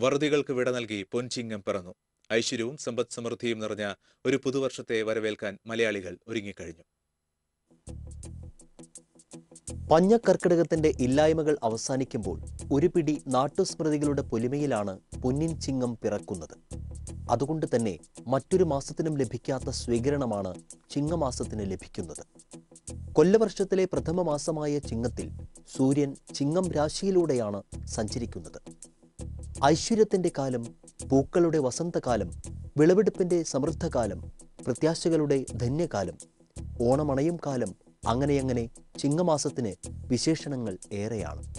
വറുതികൾക്ക് വിട നൽകി പൊൻചിങ്ങം പിറന്നു. ഐശ്വര്യവും സമ്പദ് സമൃദ്ധിയും നിറഞ്ഞ ഒരു പുതുവർഷത്തെ വരവേൽക്കാൻ മലയാളികൾ ഒരുങ്ങിക്കഴിഞ്ഞു. പഞ്ഞക്കർക്കിടകത്തിന്റെ ഇല്ലായ്മകൾ അവസാനിക്കുമ്പോൾ ഒരു പിടി നാട്ടുസ്മൃതികളുടെ പൊലിമയിലാണ് പൊന്നിൻ ചിങ്ങം പിറക്കുന്നത്. അതുകൊണ്ട് തന്നെ മറ്റൊരു മാസത്തിനും ലഭിക്കാത്ത സ്വീകരണമാണ് ചിങ്ങമാസത്തിന് ലഭിക്കുന്നത്. കൊല്ലവർഷത്തിലെ പ്രഥമ മാസമായ ചിങ്ങത്തിൽ സൂര്യൻ ചിങ്ങം രാശിയിലൂടെയാണ് സഞ്ചരിക്കുന്നത്. ഐശ്വര്യത്തിന്റെ കാലം പൂക്കളുടെ വസന്തകാലം വിളവെടുപ്പിന്റെ സമൃദ്ധകാലം പ്രത്യാശകളുടെ ധന്യകാലം ഓണമണയും കാലം അങ്ങനെയങ്ങനെ ചിങ്ങമാസത്തിന് വിശേഷണങ്ങൾ ഏറെയാണ്.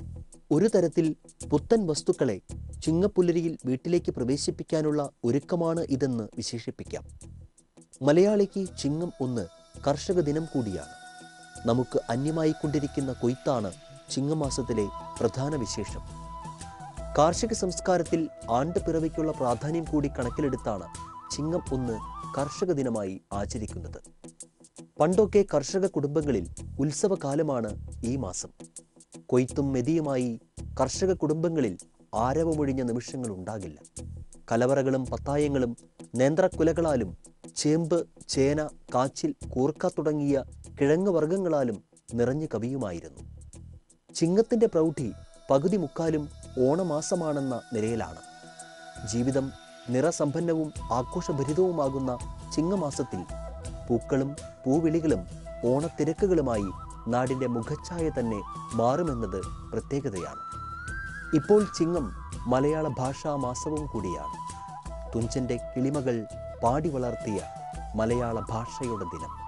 ഒരു തരത്തിൽ പുത്തൻ വസ്തുക്കളെ ചിങ്ങപ്പുലരിയിൽ വീട്ടിലേക്ക് പ്രവേശിപ്പിക്കാനുള്ള ഒരുക്കമാണ് ഇതെന്ന് വിശേഷിപ്പിക്കാം. മലയാളിക്ക് ചിങ്ങം ഒന്ന് കർഷക ദിനം കൂടിയാണ്. നമുക്ക് അന്യമായിക്കൊണ്ടിരിക്കുന്ന കൊയ്ത്താണ് ചിങ്ങമാസത്തിലെ പ്രധാന വിശേഷം. കാർഷിക സംസ്കാരത്തിൽ ആണ്ട് പിറവിക്കുള്ള പ്രാധാന്യം കൂടി കണക്കിലെടുത്താണ് ചിങ്ങം ഒന്ന് കർഷക ദിനമായി ആചരിക്കുന്നത്. പണ്ടൊക്കെ കർഷക കുടുംബങ്ങളിൽ ഉത്സവകാലമാണ് ഈ മാസം. കൊയ്ത്തും മെതിയുമായി കർഷക കുടുംബങ്ങളിൽ ആരവമൊഴിഞ്ഞ നിമിഷങ്ങൾ ഉണ്ടാകില്ല കലവറകളും പത്തായങ്ങളും നേന്ത്രക്കുലകളാലും ചേമ്പ് ചേന കാച്ചിൽ കൂർക്ക തുടങ്ങിയ കിഴങ്ങ് വർഗങ്ങളാലും നിറഞ്ഞു കവിയുമായിരുന്നു. ചിങ്ങത്തിന്റെ പ്രൗഢി പകുതി മുക്കാലും ഓണമാസമാണെന്ന നിലയിലാണ്. ജീവിതം നിറസമ്പന്നവും ആഘോഷഭരിതവുമാകുന്ന ചിങ്ങമാസത്തിൽ പൂക്കളും പൂവിളികളും ഓണത്തിരക്കുകളുമായി നാടിന്റെ മുഖച്ഛായ തന്നെ മാറുമെന്നത് പ്രത്യേകതയാണ്. ഇപ്പോൾ ചിങ്ങം മലയാള ഭാഷാ മാസവും കൂടിയാണ്. തുഞ്ചന്റെ കിളിമകൾ പാടി വളർത്തിയ മലയാള ഭാഷയുടെ ദിനം.